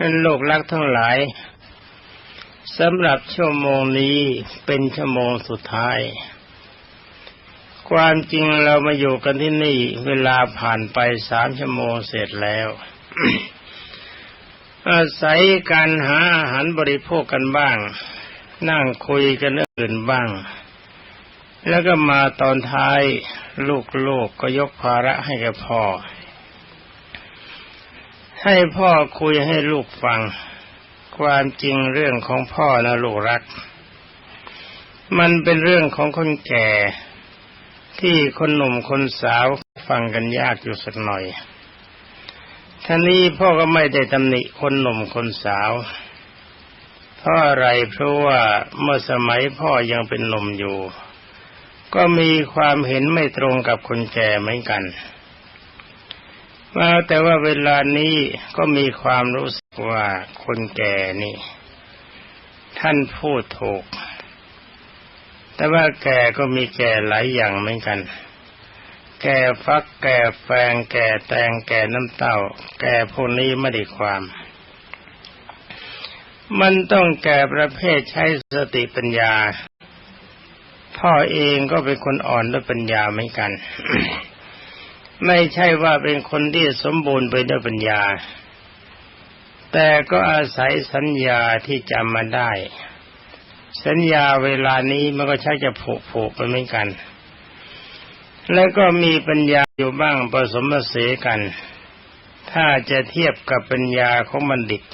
ท่านโลกรักทั้งหลายสำหรับชั่วโมงนี้เป็นชั่วโมงสุดท้าย ความจริงเรามาอยู่กันที่นี่เวลาผ่านไปสามชั่วโมงเสร็จแล้วอาศัยการหาอาหารบริโภคกันบ้าง นั่งคุยกันเรื่องอื่นบ้าง แล้วก็มาตอนท้ายลูกๆกก็ยกภาระให้กับพ่อ ให้พ่อคุยให้ลูกฟัง ความจริงเรื่องของพ่อนะลูกรัก มันเป็นเรื่องของคนแก่ ที่คนหนุ่มคนสาวฟังกันยากอยู่สักหน่อยท่านี้พ่อก็ไม่ได้ตำหนิคนหนุ่มคนสาวเพราะอะไรเพราะว่าเมื่อสมัยพ่อยังเป็นหนุ่มอยู่ ก็มีความเห็นไม่ตรงกับคนแก่เหมือนกัน มาแต่ว่าเวลานี้ก็มีความรู้สึกว่าคนแก่นี่ ท่านพูดถูก แต่ว่าแก่ก็มีแก่หลายอย่างเหมือนกัน แก่ฟักแก่แฟงแก่แตงแก่น้ำเต้า แก่พวกนี้ไม่ได้ความ มันต้องแก่ประเภทใช้สติปัญญา พ่อเองก็เป็นคนอ่อนด้วยปัญญาเหมือนกัน ไม่ใช่ว่าเป็นคนที่สมบูรณ์ไปด้วยปัญญา แต่ก็อาศัยสัญญาที่จำมาได้ สัญญาเวลานี้มันก็ใช้จะผูกผูกไปเหมือนกัน แล้วก็มีปัญญาอยู่บ้างผสมผสานกัน ถ้าจะเทียบกับปัญญาของบัณฑิต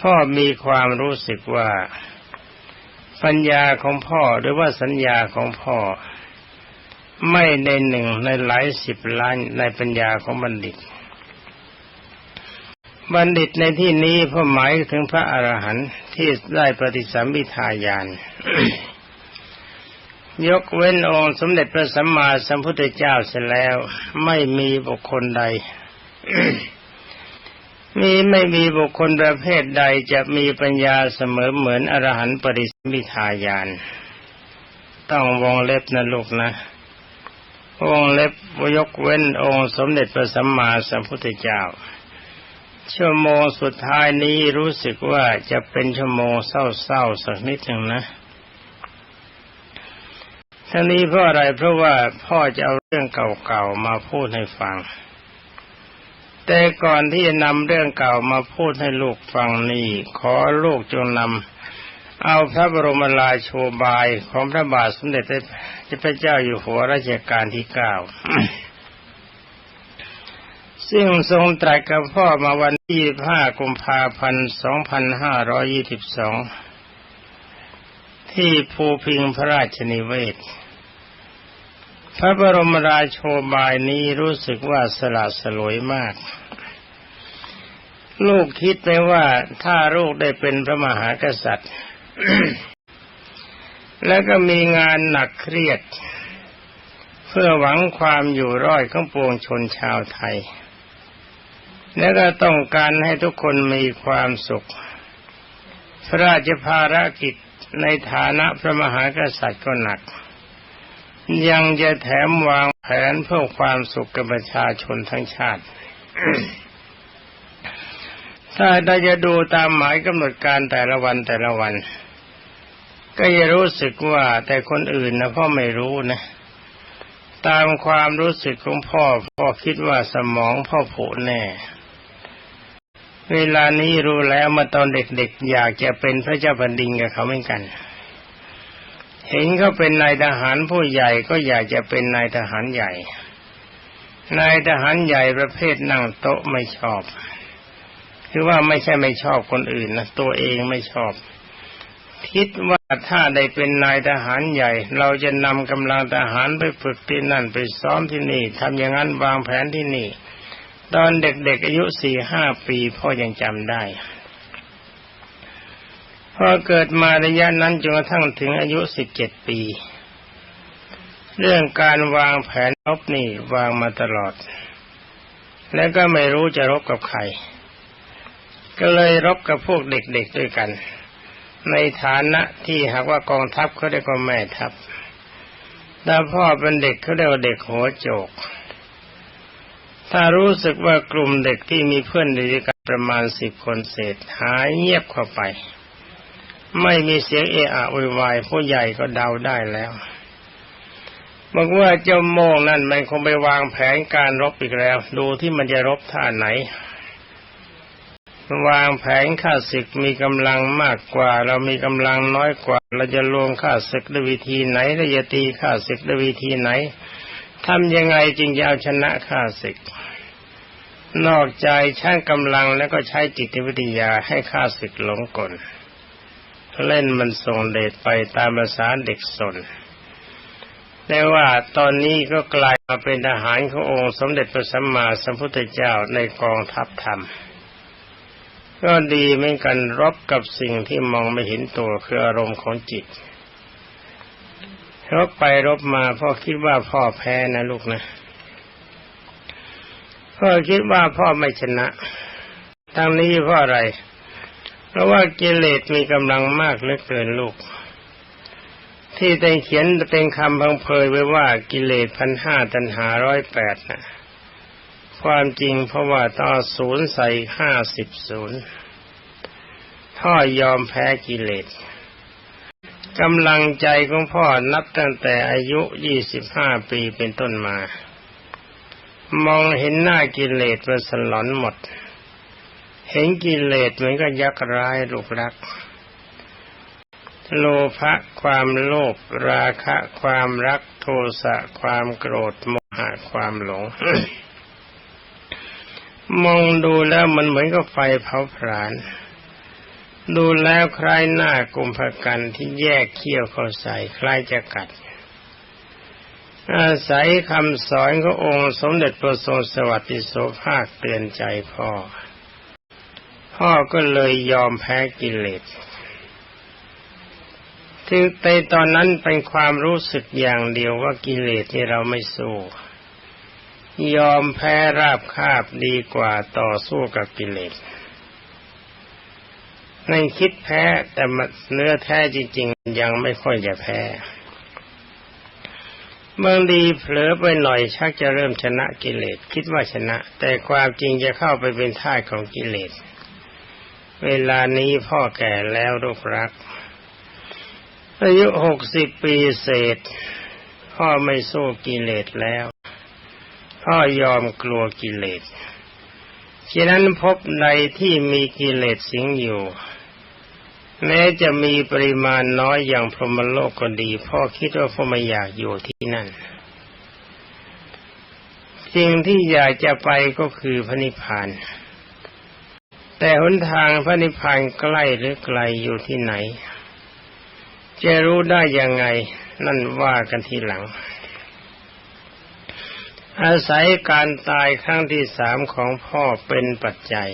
พ่อมีความรู้สึกว่า ปัญญาของพ่อหรือว่าสัญญาของพ่อ ไม่ในหนึ่งในหลายสิบล้านในปัญญาของบัณฑิต บัณฑิตในที่นี้พอหมายถึงพระอรหันต์ที่ได้ปฏิสัมพิทายานยกเว้นองค์สมเด็จพระสัมมาสัมพุทธเจ้าเสร็จแล้ว ไม่มีบุคคลใด มีไม่มีบุคคลประเภทใดจะมีปัญญาเสมอเหมือนอรหันต์ปริสัมพิทายาน ต้องวงเล็บนะลูกนะ องเล็บยกเว้นองค์สมเด็จพระสัมมาสัมพุทธเจ้า ชั่วโมงสุดท้ายนี้รู้สึกว่าจะเป็นชั่วโมงเศร้าๆสักนิดหนึ่งนะทั้งนี้เพราะอะไรเพราะว่าพ่อจะเอาเรื่องเก่าๆมาพูดให้ฟัง แต่ก่อนที่จะนำเรื่องเก่ามาพูดให้ลูกฟังนี่ขอลูกจงนำ เอาพระบรมราโชบายของพระบาทสมเด็จพระเจ้าอยู่หัวรัชกาลที่เก้าซึ่งทรงตรัสกับพ่อมาวันที่ห้ากุมภาพันธ์สองพันห้าร้อยี่สิบสองที่ภูพิงพระราชนิเวศ พระบรมราโชบายนี้รู้สึกว่าสละสลวยมาก ลูกคิดไหมว่าถ้าลูกได้เป็นพระมหากษัตริย์ แล้วก็มีงานหนักเครียด เพื่อหวังความอยู่รอดของปวงชนชาวไทย และก็ต้องการให้ทุกคนมีความสุข พระราชภารกิจในฐานะพระมหากษัตริย์ก็หนัก ยังจะแถมวางแผนเพื่อความสุขกับประชาชนทั้งชาติ ถ้าเราจะดูตามหมายกำหนดการแต่ละวันแต่ละวัน ก็จะรู้สึกว่าแต่คนอื่นนะพ่อไม่รู้นะ ตามความรู้สึกของพ่อ พ่อคิดว่าสมองพ่อผุแน่ เวลานี้รู้แล้วมาตอนเด็กๆ อยากจะเป็นพระเจ้าแผ่นดินกับเขาเหมือนกัน เห็นเขาเป็นนายทหารผู้ใหญ่ก็อยากจะเป็นนายทหารใหญ่ นายทหารใหญ่ประเภทนั่งโต๊ะไม่ชอบ คือว่าไม่ใช่ไม่ชอบคนอื่นนะตัวเองไม่ชอบ คิดว่าถ้าได้เป็นนายทหารใหญ่ เราจะนำกำลังทหารไปฝึกที่นั่นไปซ้อมที่นี่ทำอย่างนั้นวางแผนที่นี่ ตอนเด็กๆอายุสี่ห้าปีพ่อยังจำได้พอเกิดมาระยะนั้นจนกระทั่งถึงอายุสิบเจ็ดปี เรื่องการวางแผนรบนี่วางมาตลอด แล้วก็ไม่รู้จะรบกับใคร ก็เลยรบกับพวกเด็กๆด้วยกัน ในฐานะที่หากว่ากองทัพเขาเรียกว่าแม่ทัพถ้าพ่อเป็นเด็กเขาเรียกว่าเด็กหัวโจก ถ้ารู้สึกว่ากลุ่มเด็กที่มีเพื่อนดีกันประมาณสิบคนเศษหายเงียบเข้าไป ไม่มีเสียงเอะอะวุ่นวายผู้ใหญ่ก็เดาได้แล้วบอกว่าเจ้าโมงนั่นมันคงไปวางแผนการรบอีกแล้ว ดูที่มันจะรบท่าไหน วางแผนข้าศึกมีกำลังมากกว่า เรามีกำลังน้อยกว่า เราจะรวมข้าศึกด้วยวิธีไหนเราจะตีข้าศึกด้วยวิธีไหนทำยังไงจึงจะเอาชนะข้าศึก นอกใจช่างกำลังแล้วก็ใช้จิตวิทยาให้ข้าศึกหลงกลเล่นมันส่งเดชไปตามภาษาเด็กสนแต่ว่าตอนนี้ก็กลายมาเป็นทหารขององค์สมเด็จพระสัมมาสัมพุทธเจ้าในกองทัพธรรม ก็ดีเหมือนกันรบกับสิ่งที่มองไม่เห็นตัวคืออารมณ์ของจิตรบไปรบมาพ่อคิดว่าพ่อแพ้นะลูกนะพ่อคิดว่าพ่อไม่ชนะทั้งนี้เพราะอะไร เพราะว่ากิเลสมีกำลังมากเหลือเกินลูก ที่ได้เขียนเป็นคำพังเพยไว้ว่ากิเลสพันห้าตันหาร้อยแปดนะ ความจริงเพราะว่าต่อศูนย์ใส่ห้าสิบศูนย์พ่อยอมแพ้กิเลสกำลังใจของพ่อนับตั้งแต่อายุยี่สิบห้าปีเป็นต้นมา มองเห็นหน้ากิเลสมันสลอนหมด เห็นกิเลสเหมือนกับยักษ์ร้ายลูกรัก โลภะความโลภราคะ ความรักโทสะความโกรธโมหะความหลง มองดูแล้วมันเหมือนกับไฟเผาผลาญดูแล้วคล้ายหน้ากุมภกันที่แยกเขี้ยวเข้าใส่คล้ายจะกัด อาศัยคำสอนขององค์สมเด็จพระทรงสวัสดิโสภาคเตือนใจพ่อ พ่อก็เลยยอมแพ้กิเลสถึงในตอนนั้นเป็นความรู้สึกอย่างเดียวว่ากิเลสที่เราไม่สู้ ยอมแพ้ราบคาบดีกว่าต่อสู้กับกิเลสในคิดแพ้แต่เนื้อแท้จริง ๆ ยังไม่ค่อยจะแพ้เมื่อดีเผลอไปหน่อยชักจะเริ่มชนะกิเลสคิดว่าชนะ แต่ความจริงจะเข้าไปเป็นท่าของกิเลส เวลานี้พ่อแก่แล้วลูกรัก อายุหกสิบปีเศษ พ่อไม่สู้กิเลสแล้ว พ่อยอมกลัวกิเลสฉะนั้นพบในที่มีกิเลสสิงอยู่ แม้จะมีปริมาณน้อยอย่างพรหมโลกก็ดี พ่อคิดว่าพ่อไม่อยากอยู่ที่นั่น สิ่งที่อยากจะไปก็คือพระนิพพาน แต่หนทางพระนิพพานใกล้หรือไกลอยู่ที่ไหน จะรู้ได้ยังไงนั่นว่ากันทีหลัง อาศัยการตายครั้งที่สามของพ่อเป็นปัจจัย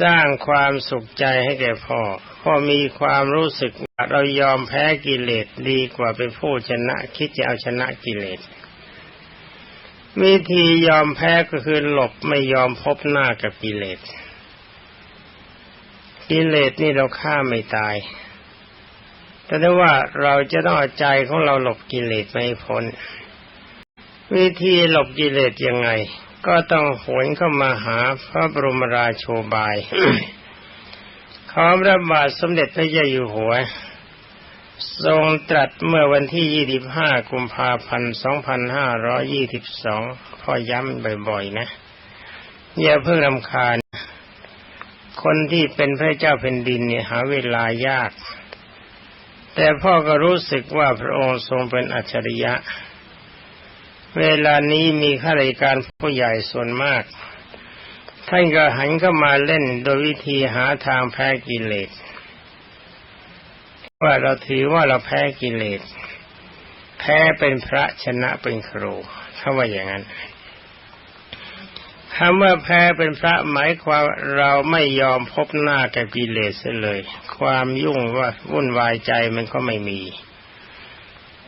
สร้างความสุขใจให้แก่พ่อ พ่อมีความรู้สึกว่าเรายอมแพ้กิเลสดีกว่าเป็นผู้ชนะคิดจะเอาชนะกิเลสวิธียอมแพ้ก็คือหลบไม่ยอมพบหน้ากับกิเลสกิเลสนี่เราฆ่าไม่ตาย แต่ได้ว่าเราจะต้องเอาใจของเราหลบกิเลสไม่พ้น วิธีหลบกิเลสยังไง ก็ต้องหวนเข้ามาหาพระบรมราโชบายขอพระบาทสมเด็จพระเจ้าอยู่หัว ทรงตรัสเมื่อวันที่ 25 กุมภาพันธ์ 2522 พ่อย้ำบ่อยๆนะ อย่าเพิ่งรำคาญ คนที่เป็นพระเจ้าแผ่นดินเนี่ยหาเวลายาก แต่พ่อก็รู้สึกว่าพระองค์ทรงเป็นอัจฉริยะ เวลานี้มีข้าราชการผู้ใหญ่ส่วนมาก ท่านก็หันเข้ามาเล่นโดยวิธีหาทางแพ้กิเลส ว่าเราถือว่าเราแพ้กิเลส แพ้เป็นพระชนะเป็นครูถ้าว่าอย่างนั้นคำว่าแพ้เป็นพระหมายความเราไม่ยอมพบหน้ากับกิเลสเลย ความยุ่งว่าวุ่นวายใจมันก็ไม่มี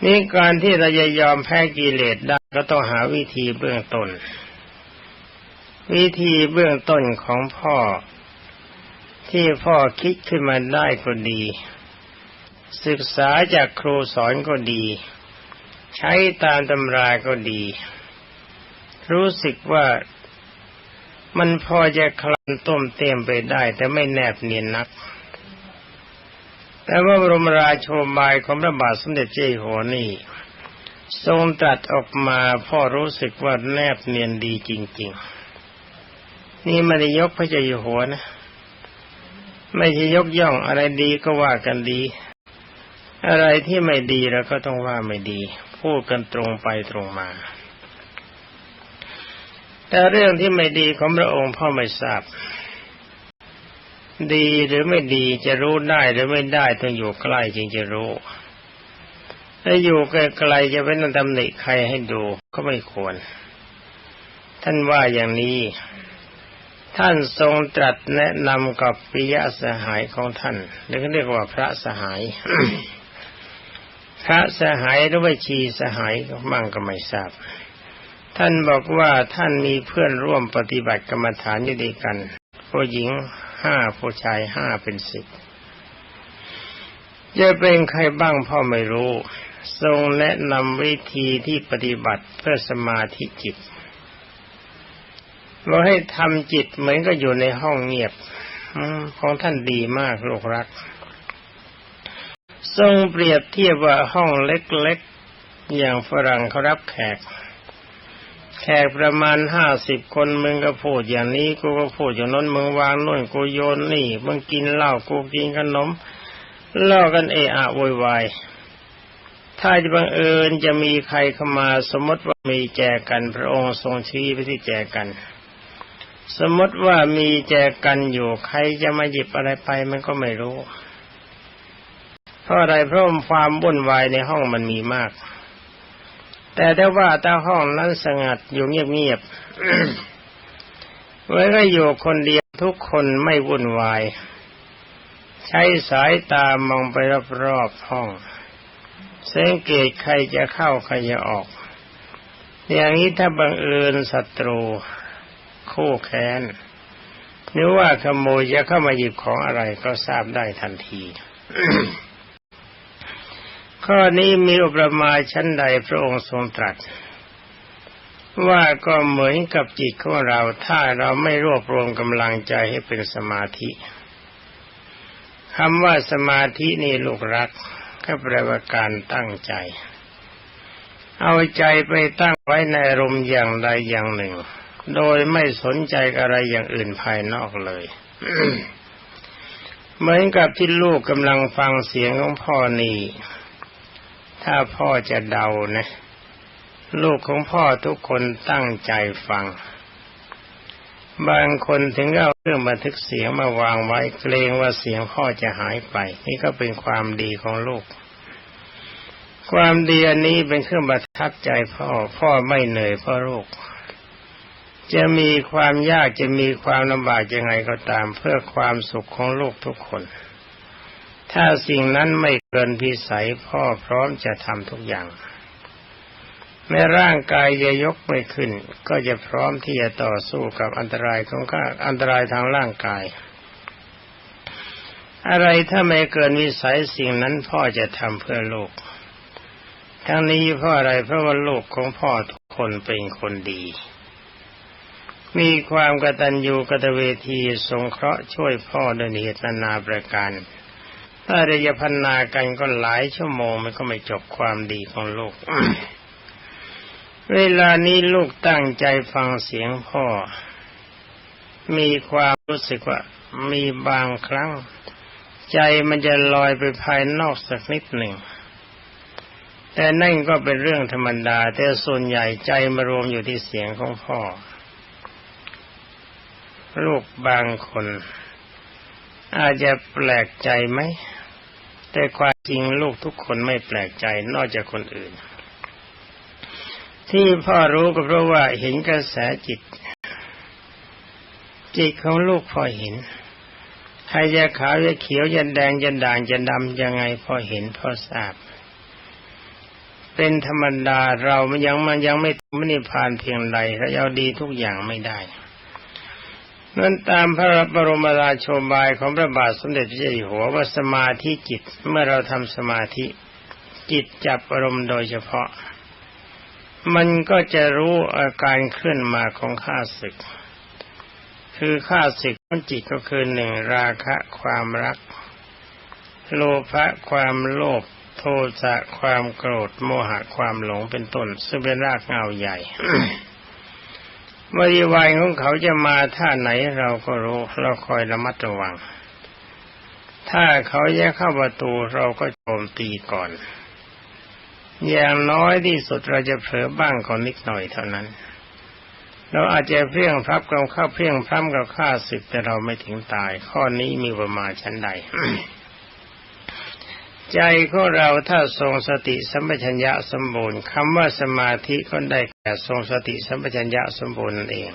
นี่การที่เราจะยอมแพ้กิเลสได้ก็ต้องหาวิธีเบื้องต้น วิธีเบื้องต้นของพ่อ ที่พ่อคิดขึ้นมาได้ก็ดี ศึกษาจากครูสอนก็ดี ใช้ตามตำราก็ดี รู้สึกว่ามันพอจะคลานต้มเต็มไปได้แต่ไม่แนบเนียนนัก แต่ว่าบรมราโชบายของพระบาทสมเด็จเจ้าอยู่หัวนี่ ทรงตรัสออกมาพ่อรู้สึกว่าแนบเนียนดีจริง ๆ นี่ไม่ได้ยกพระเจ้าอยู่หัวนะ ไม่ใช่ยกย่องอะไรดีก็ว่ากันดี อะไรที่ไม่ดีเราก็ต้องว่าไม่ดี พูดกันตรงไปตรงมา แต่เรื่องที่ไม่ดีของพระองค์พ่อไม่ทราบ ดีหรือไม่ดีจะรู้ได้หรือไม่ได้ต้องอยู่ใกล้จึงจะรู้ถ้าอยู่ไกลๆจะเป็นตำหนิใครให้ดูก็ไม่ควร ท่านว่าอย่างนี้ ท่านทรงตรัสแนะนำกับปิยสหายของท่านหรือเรียกว่าพระสหาย พระสหายหรือว่าชีสหายมั่งก็ไม่ทราบ ท่านบอกว่าท่านมีเพื่อนร่วมปฏิบัติกรรมฐานอยู่ด้วยกันผู้หญิง ห้าผู้ชายห้าเป็นสิบจะเป็นใครบ้างพ่อไม่รู้ ทรงแนะนำวิธีที่ปฏิบัติเพื่อสมาธิจิตเราให้ทำจิตเหมือนก็อยู่ในห้องเงียบของท่านดีมากลูกรัก ทรงเปรียบเทียบว่าห้องเล็กๆ อย่างฝรั่งเขารับแขก แขกประมาณห้าสิบคนมึงก็พูดอย่างนี้กูก็พูดอย่างนั้นมึงวางนู่นกูโยนนี่มึงกินเหล้ากูกินขนมล่อกันเอะอะโวยวายถ้าจะบังเอิญจะมีใครเข้ามาสมมติว่ามีแจกันพระองค์ทรงชี้ไปที่แจกัน สมมติว่ามีแจกันอยู่ใครจะมาหยิบอะไรไปมันก็ไม่รู้ เพราะอะไรเพราะความวุ่นวายในห้องมันมีมาก แต่ถ้าว่าถ้าห้องนั้นสงัดอยู่เงียบๆไว้ก็อยู่คนเดียวทุกคนไม่วุ่นวาย ใช้สายตามองไปรอบๆห้องสังเกตใครจะเข้าใครจะออก อย่างนี้ถ้าบังเอิญศัตรูคู่แค้นหรือว่าขโมยจะเข้ามาหยิบของอะไรก็ทราบได้ทันที ข้อนี้มีอุปมาชั้นใดพระองค์ทรงตรัส ว่าก็เหมือนกับจิตของเราถ้าเราไม่รวบรวมกำลังใจให้เป็นสมาธิคำว่าสมาธินี่ลูกรักก็แปลว่าการตั้งใจ เอาใจไปตั้งไว้ในอารมณ์อย่างใดอย่างหนึ่ง โดยไม่สนใจอะไรอย่างอื่นภายนอกเลยเหมือนกับที่ลูกกำลังฟังเสียงของพ่อนี่ ถ้าพ่อจะเดานะลูกของพ่อทุกคนตั้งใจฟัง บางคนถึงเอาเครื่องบันทึกเสียงมาวางไว้เกรงว่าเสียงพ่อจะหายไป นี่ก็เป็นความดีของลูก ความดีอันนี้เป็นเครื่องประทับใจพ่อ พ่อไม่เหนื่อยเพราะลูก จะมีความยากจะมีความลำบากยังไงก็ตามเพื่อความสุขของลูกทุกคน ถ้าสิ่งนั้นไม่เกินพิสัยพ่อพร้อมจะทำทุกอย่างแม้ร่างกายจะยกไม่ขึ้น ก็จะพร้อมที่จะต่อสู้กับอันตรายของข้าอันตรายทางร่างกาย อะไรถ้าไม่เกินวิสัยสิ่งนั้นพ่อจะทำเพื่อลูกทั้งนี้เพราะอะไรเพราะว่าลูกของพ่อทุกคนเป็นคนดี มีความกตัญญูกตเวทีสงเคราะห์ช่วยพ่อด้วยเหตุนานาประการ ถ้าเรียพันนากันก็หลายชั่วโมงมันก็ไม่จบความดีของลูก เวลานี้ลูกตั้งใจฟังเสียงพ่อ มีความรู้สึกว่า มีบางครั้ง ใจมันจะลอยไปภายนอกสักนิดหนึ่ง แต่นั่นก็เป็นเรื่องธรรมดา แต่ส่วนใหญ่ใจมารวมอยู่ที่เสียงของพ่อ ลูกบางคนอาจจะแปลกใจไหม แต่ความจริงลูกทุกคนไม่แปลกใจนอกจากคนอื่น ที่พ่อรู้ก็เพราะว่าเห็นกระแสจิต จิตของลูกพ่อเห็นใครจะขาวจะเขียวจะแดงจะด่างจะดำยังไงพ่อเห็นพ่อทราบ เป็นธรรมดาเรามันยังมันยังไม่ไม่นิพานเพียงใดเราเอาดีทุกอย่างไม่ได้ นั้นตามพระบรมราโชบายของพระบาทสมเด็จพระเจ้าอยู่หัวว่าสมาธิจิตเมื่อเราทำสมาธิ จิตจับอารมณ์โดยเฉพาะ มันก็จะรู้อาการเคลื่อนมาของข้าศึก คือค่าศึกของจิตก็คือหนึ่งราคะความรัก โลภะความโลภโทสะความโกรธโมหะความหลงเป็นต้น ซึ่งเป็นรากเงาใหญ่ บริวารของเขาจะมาท่าไหนเราก็รู้ เราคอยระมัดระวัง ถ้าเขาแยกเข้าประตูเราก็โจมตีก่อน อย่างน้อยที่สุดเราจะเผลอบ้างก่อนนิดหน่อยเท่านั้น เราอาจจะเพี้ยงพรับกับข้าเพี้ยงพร้ำกับข้าศึกแต่เราไม่ถึงตาย ข้อนี้มีประมาณชั้นใด ใจของเราถ้าทรงสติสัมปชัญญะสมบูรณ์คำว่าสมาธิก็ได้แก่ทรงสติสัมปชัญญะสมบูรณ์นั่นเอง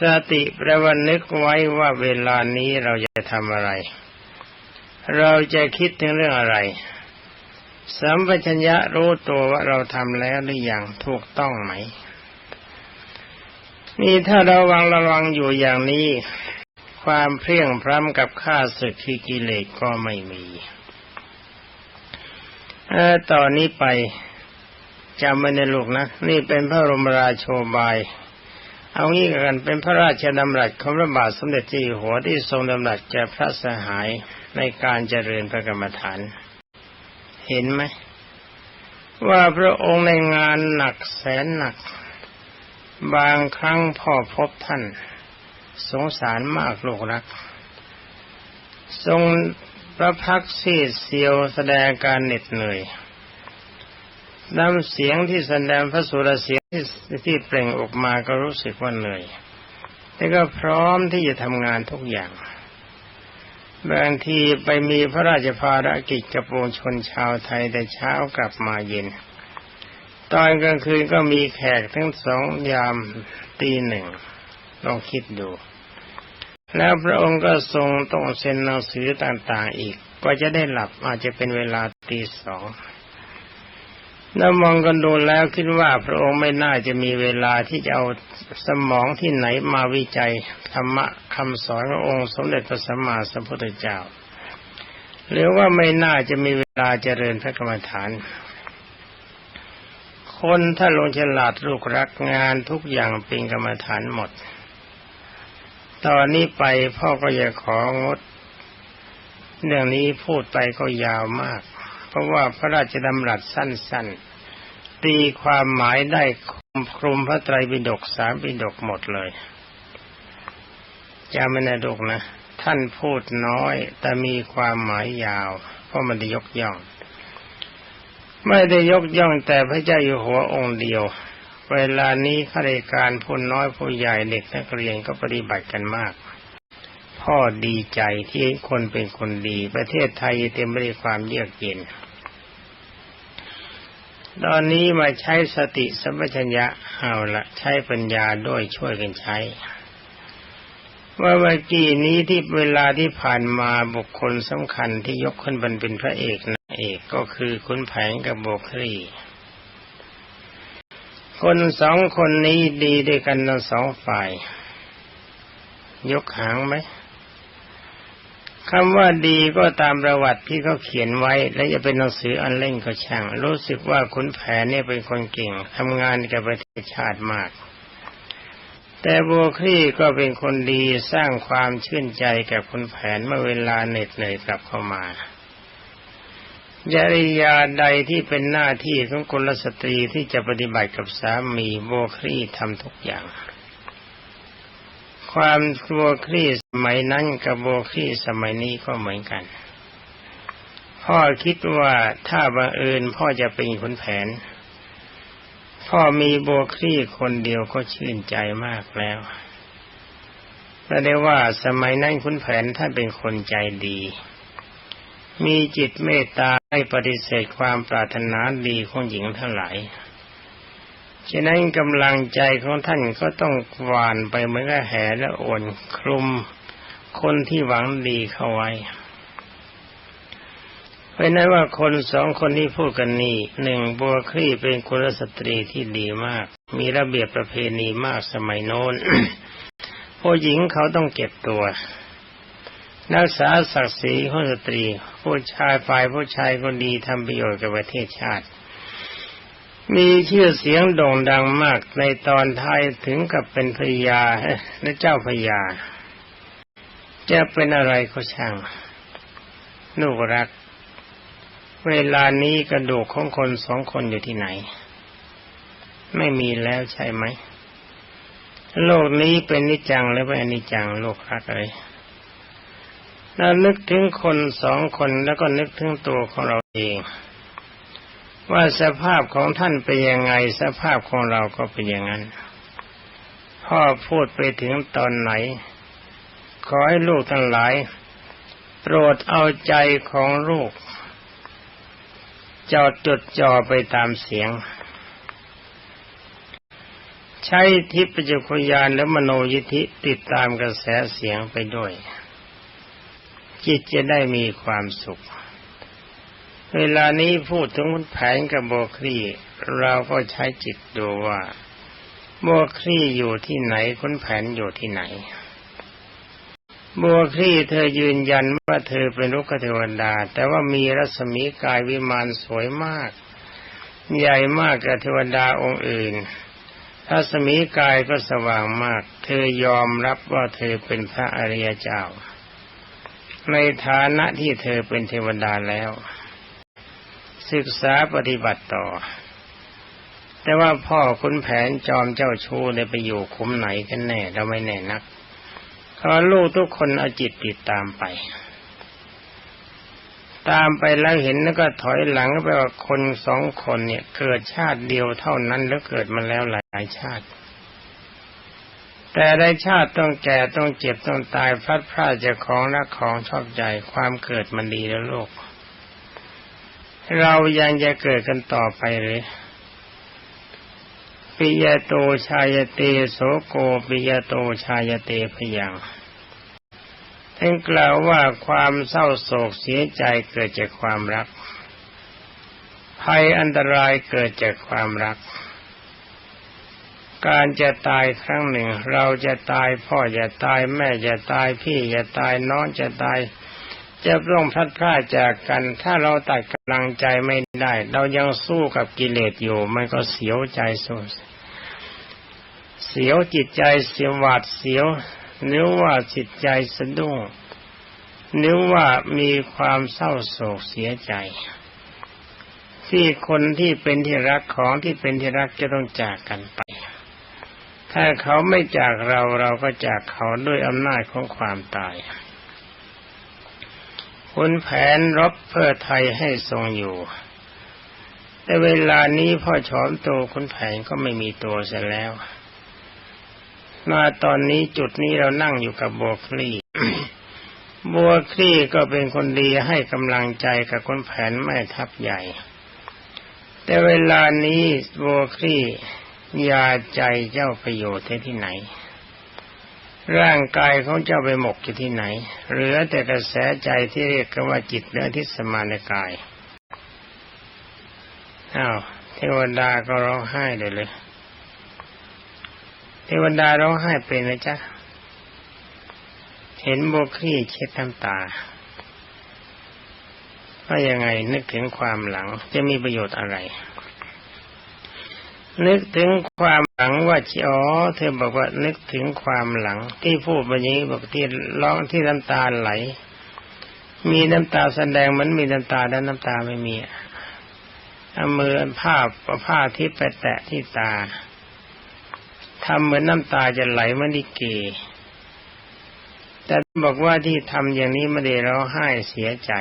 สติแปลว่านึกไว้ว่าเวลานี้เราจะทำอะไร เราจะคิดถึงเรื่องอะไร สัมปชัญญะรู้ตัวว่าเราทำแล้วหรือยังถูกต้องไหม นี่ถ้าเราวังระวังอยู่อย่างนี้ ความเพลียงพร้ำกับข้าศึกคือกิเลสก็ไม่มี เออต่อนนี้ไปจำไว้ในลูกนะ นี่เป็นพระรมราโชบาย เอางี้กันเป็นพระราชดำรัสของพระบาทสมเด็จเจ้าอยู่หัวที่ทรงดำรัสแก่พระสหายในการเจริญพระกรรมฐาน เห็นไหม ว่าพระองค์ในงานหนักแสนหนัก บางครั้งพ่อพบท่าน สงสารมากลูกรัก ทรง พระพักซีดเสียวแสดงการเหน็ดเหนื่อยน้ำเสียงที่แสดงพระสุรเสียงที่ที่เปล่งออกมาก็รู้สึกว่าเหนื่อยแต่ก็พร้อมที่จะทำงานทุกอย่าง บางทีไปมีพระราชภารกิจกับปวงชนชาวไทยแต่เช้ากลับมาเย็น ตอนกลางคืนก็มีแขกทั้งสองยามตีหนึ่ง ลองคิดดู แล้วพระองค์ก็ทรงต้องเซ็นหนังสือต่างๆอีก ก็จะได้หลับอาจจะเป็นเวลาตีสองแล้วมองกันดูแล้วคิดว่าพระองค์ไม่น่าจะมีเวลาที่จะเอาสมองที่ไหนมาวิจัยธรรมะคำสอนขององค์สมเด็จพระสัมมาสัมพุทธเจ้า หรือว่าไม่น่าจะมีเวลาเจริญพระกรรมฐาน คนถ้าลงฉลาดลูกรักงานทุกอย่างเป็นกรรมฐานหมด ตอนนี้ไปพ่อก็อยากของด เรื่องนี้พูดไปก็ยาวมาก เพราะว่าพระราชดำรัสสั้นๆ ตีความหมายได้คลุมพระไตรปิฎกสามปิฎกหมดเลยจะไม่นาดกนะ ท่านพูดน้อย แต่มีความหมายยาว เพราะมันได้ยกย่อง ไม่ได้ยกย่องแต่พระเจ้าอยู่หัวองค์เดียว เวลานี้ข้าราชการผู้น้อยผู้ใหญ่เด็กนักเรียนก็ปฏิบัติกันมาก พ่อดีใจที่คนเป็นคนดี ประเทศไทยเต็มไปด้วยความเยือกเย็น ตอนนี้มาใช้สติสัมปชัญญะเอาละใช้ปัญญาด้วยช่วยกันใช้ ว่าเมื่อกี้นี้ที่เวลาที่ผ่านมาบุคคลสำคัญที่ยกขึ้นเป็นพระเอกนะเอกก็คือคุณแผงกับโบครี คนสองคนนี้ดีด้วยกันทั้งสองฝ่าย ยกหางไหมคำว่าดีก็ตามประวัติที่เขาเขียนไว้ และจะเป็นหนังสืออันเล่นก็ช่าง รู้สึกว่าขุนแผนเนี่ยเป็นคนเก่งทำงานกับประเทศชาติมาก แต่โบคลี่ก็เป็นคนดีสร้างความชื่นใจกับขุนแผนเมื่อเวลาเหน็ดเหนื่อยกลับเข้ามา จริยาใดที่เป็นหน้าที่ของกุลสตรีที่จะปฏิบัติกับสามีโบครีทำทุกอย่าง ความโบครีสมัยนั้นกับโบครีสมัยนี้ก็เหมือนกัน พ่อคิดว่าถ้าบังเอิญพ่อจะเป็นคนแผน พ่อมีโบครีคนเดียวก็ชื่นใจมากแล้วแต่ได้ว่าสมัยนั้นคุณแผนท่านเป็นคนใจดี มีจิตเมตตาให้ปฏิเสธความปรารถนาดีของหญิงทั้งหลาย ฉะนั้นกำลังใจของท่านก็ต้องหวานไปเหมือนกับแหและโอนคลุมคนที่หวังดีเข้าไว้ เพราะนั้นว่าคนสองคนนี้พูดกันนี่หนึ่งบัวคลี่เป็นคนสตรีที่ดีมาก มีระเบียบประเพณีมากสมัยโน้นผู้หญิงเขาต้องเก็บตัว รักษาศักดิ์ศรีของสตรี ผู้ชายฝ่ายผู้ชายคนดีทำประโยชน์กับประเทศชาติ มีชื่อเสียงโด่งดังมากในตอนท้ายถึงกับเป็นพญาและเจ้าพญาจะเป็นอะไรก็ช่างลูกรัก เวลานี้กระดูกของคนสองคนอยู่ที่ไหน ไม่มีแล้วใช่ไหม โลกนี้เป็นนิจังหรือไม่อนิจังโลกรักเลย เรานึกถึงคนสองคนแล้วก็นึกถึงตัวของเราเอง ว่าสภาพของท่านเป็นยังไงสภาพของเราก็เป็นอย่างนั้น พ่อพูดไปถึงตอนไหน ขอให้ลูกทั้งหลาย โปรดเอาใจของลูกจอดจดจ่อไปตามเสียง ใช้ทิพยจักรยานและมโนยิธิติดตามกระแสเสียงไปด้วย จิตจะได้มีความสุข เวลานี้พูดถึงคุณแผนกับโบครีเราก็ใช้จิตดูว่า โบครีอยู่ที่ไหนคุณแผนอยู่ที่ไหนบัวคลี่เธอยืนยันว่าเธอเป็นลูกเทวดา แต่ว่ามีรัศมีกายวิมานสวยมาก ใหญ่มากกว่าเทวดาองค์อื่น รัศมีกายก็สว่างมาก เธอยอมรับว่าเธอเป็นพระอริยเจ้า ในฐานะที่เธอเป็นเทวดาแล้ว ศึกษาปฏิบัติต่อ แต่ว่าพ่อคุณแผนจอมเจ้าชู้ได้ไปอยู่คุ้มไหนกันแน่เราไม่แน่นักพอลูกทุกคนเอาจิตติดตามไป ตามไปแล้วเห็นแล้วก็ถอยหลังไปว่าคนสองคนเนี่ย เกิดชาติเดียวเท่านั้นแล้วเกิดมาแล้วหลายชาติ แต่ได้ชาติต้องแก่ต้องเจ็บต้องตายพลัดพรากจากของรักของชอบใจความเกิดมันดีแล้วโลก เรายังจะเกิดกันต่อไปหรือปิยโตชายเตโสโกปิยโตชายเตพยังท่านกล่าวว่าความเศร้าโศกเสียใจเกิดจากความรัก ภัยอันตรายเกิดจากความรัก การจะตายครั้งหนึ่ง เราจะตายพ่อจะตายแม่จะตายพี่จะตายน้องจะตาย จะต้องพัดพรากจากกัน ถ้าเราตัดกำลังใจไม่ได้ เรายังสู้กับกิเลสอยู่ มันก็เสียวใจสุดเสียวจิตใจเสียวหวาดเสียวนึกว่าจิตใจสะดุ้งนึกว่ามีความเศร้าโศกเสียใจ ที่คนที่เป็นที่รักของที่เป็นที่รักจะต้องจากกันไป ถ้าเขาไม่จากเราเราก็จากเขาด้วยอำนาจของความตายคุณแผนรบเพื่อไทยให้ทรงอยู่ แต่เวลานี้พ่อชอมโตคุณแผนก็ไม่มีตัวเสียแล้ว มาตอนนี้จุดนี้เรานั่งอยู่กับบัวคลี่บัวคลี่ก็เป็นคนดีให้กำลังใจกับคนแผนแม่ทัพใหญ่ แต่เวลานี้บัวคลี่ ยาใจเจ้าประโยชน์ที่ไหน ร่างกายของเจ้าไปหมกอยู่ที่ไหน เหลือแต่กระแสใจที่เรียกกันว่าจิตเนื้อทิสมานกายอ้าวเทวดาก็ร้องไห้เลยเลยเทวดาร้องไห้เป็นไหมจ๊ะ เห็นโบคลี่เช็ดน้ำตาว่ายังไงนึกถึงความหลังจะมีประโยชน์อะไร นึกถึงความหลังว่าอ๋อเธอบอกว่านึกถึงความหลัง ที่พูดแบบนี้บอกที่ร้องที่น้ำตาไหล มีน้ำตาแสดงมันมีน้ำตาแล้วน้ำตาไม่มีเอามือผ้าผ้าที่ไปแตะที่ตาทำเหมือนน้ำตาจะไหลมาดิเกแต่บอกว่าที่ทำอย่างนี้ไม่ได้ร้องไห้เสียใจ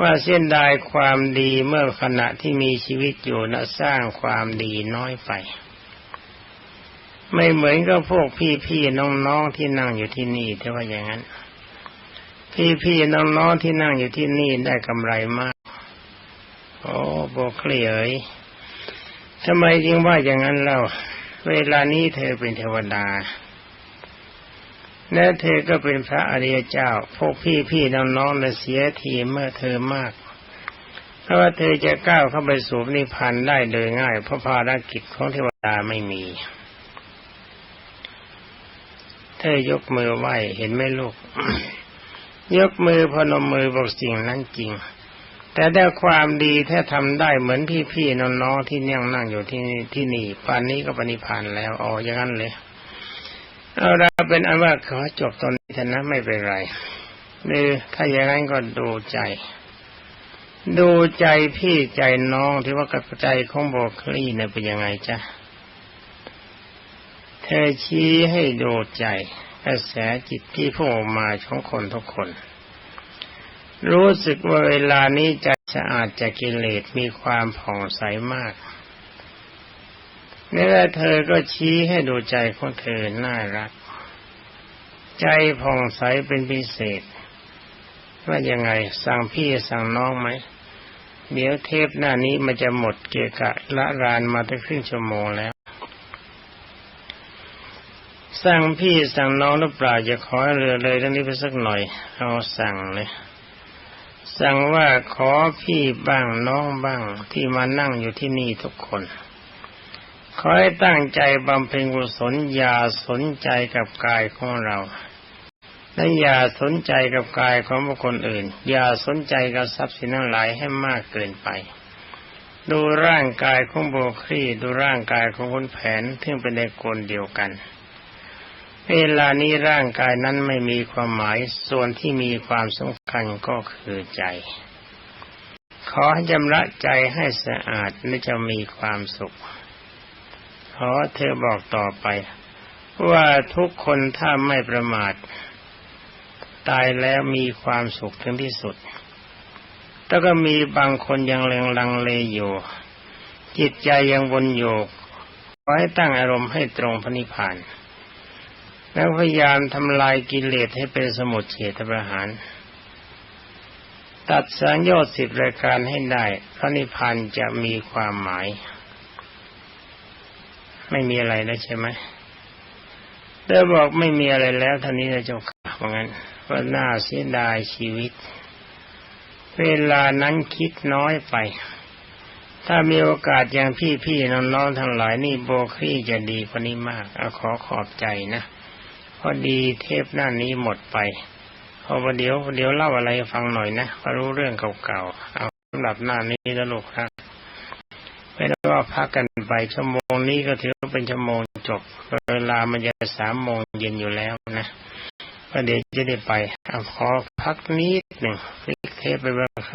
ว่าเส้นดายความดีเมื่อขณะที่มีชีวิตอยู่นะสร้างความดีน้อยไป ไม่เหมือนกับพวกพี่ๆน้องๆที่นั่งอยู่ที่นี่แต่ว่าอย่างนั้น พี่ๆน้องๆที่นั่งอยู่ที่นี่ได้กำไรมาก โอ้โบเคลียยทำไมจึงว่าอย่างนั้นเล่า เวลานี้เธอเป็นเทวดา และเธอก็เป็นพระอริยเจ้า พวกพี่พี่น้องๆน่ะเสียทีเมื่อเธอมาก เพราะว่าเธอจะก้าวเข้าไปสู่นิพพานได้โดยง่าย เพราะภารกิจของเทวดาไม่มี เธอยกมือไหวเห็นไหมลูก ยกมือพนมมือบอกสิ่งนั้นจริง แต่ได้ความดีถ้าทำได้เหมือนพี่ๆน้องๆที่นั่งนั่งอยู่ที่นี่ที่นี่ปานนี้ก็ปณิพานแล้วอ๋ออย่างนั้นเลย เอาละเป็นอันว่าขอจบตอนนี้เถอะนะไม่เป็นไรหรือถ้าอย่างนั้นก็ดูใจ ดูใจพี่ใจน้องที่ว่ากระใจของโบคลี่เนี่ยเป็นยังไงจ๊ะเธอชี้ให้ดูใจกระแสจิตที่พุ่งออกมาของคนทุกคน รู้สึกว่าเวลานี้ใจสะอาดจากกิเลสมีความผ่องใสมาก นี่แหละเธอก็ชี้ให้ดูใจของเธอน่ารัก ใจผ่องใสเป็นพิเศษ ว่ายังไง สั่งพี่สั่งน้องไหม เดี๋ยวเทปหน้านี้มันจะหมดเกี่ยกะละรานมาตั้งครึ่งชั่วโมงแล้ว สั่งพี่สั่งน้องหรือเปล่าจะขอเรือเลยเรื่องนี้ไปสักหน่อย เอาสั่งเลยสั่งว่าขอพี่บ้างน้องบ้างที่มานั่งอยู่ที่นี่ทุกคน ขอให้ตั้งใจบำเพ็ญกุศลอย่าสนใจกับกายของเราและอย่าสนใจกับกายของบุคคลอื่น อย่าสนใจกับทรัพย์สินทั้งหลายให้มากเกินไป ดูร่างกายของโบครีดูร่างกายของคนแผนที่เป็นในกลเดียวกัน เวลานี้ร่างกายนั้นไม่มีความหมายส่วนที่มีความสำคัญก็คือใจ ขอให้จำระใจให้สะอาดและจะมีความสุข ขอเธอบอกต่อไป ว่าทุกคนถ้าไม่ประมาท ตายแล้วมีความสุขถึงที่สุด แต่ก็มีบางคนยังเลงลังเลอยู่ จิตใจยังวนโยกขอให้ตั้งอารมณ์ให้ตรงพระนิพพาน แล้วพยายามทำลายกิเลสให้เป็นสมุทเฉทประหารตัดสังโยชน์สิบรายการให้ได้ พระนิพพานจะมีความหมาย ไม่มีอะไรแล้วใช่ไหมเธอบอกไม่มีอะไรแล้วท่านี้นะเจ้าค่ะเพราะงั้นว่าน่าเสียดายชีวิต เวลานั้นคิดน้อยไป ถ้ามีโอกาสอย่างพี่ๆน้องๆทั้งหลายนี่โบครี่จะดีกว่านี้มากอขอขอบใจนะพอดีเทปหน้านี้หมดไปพอประเดี๋ยวเดี๋ยวเล่าอะไรฟังหน่อยนะพอรู้เรื่องเก่าๆเอาสำหรับหน้านี้แล้วลูกครับ ไม่ได้ว่าพักกันไปชั่วโมงนี้ก็ถือว่าเป็นชั่วโมงจบ เวลามันจะสามโมงเย็นอยู่แล้วนะประเดี๋ยวจะได้ไปอขอพักนิดหนึ่งคลิกเทปไปบ้างครับ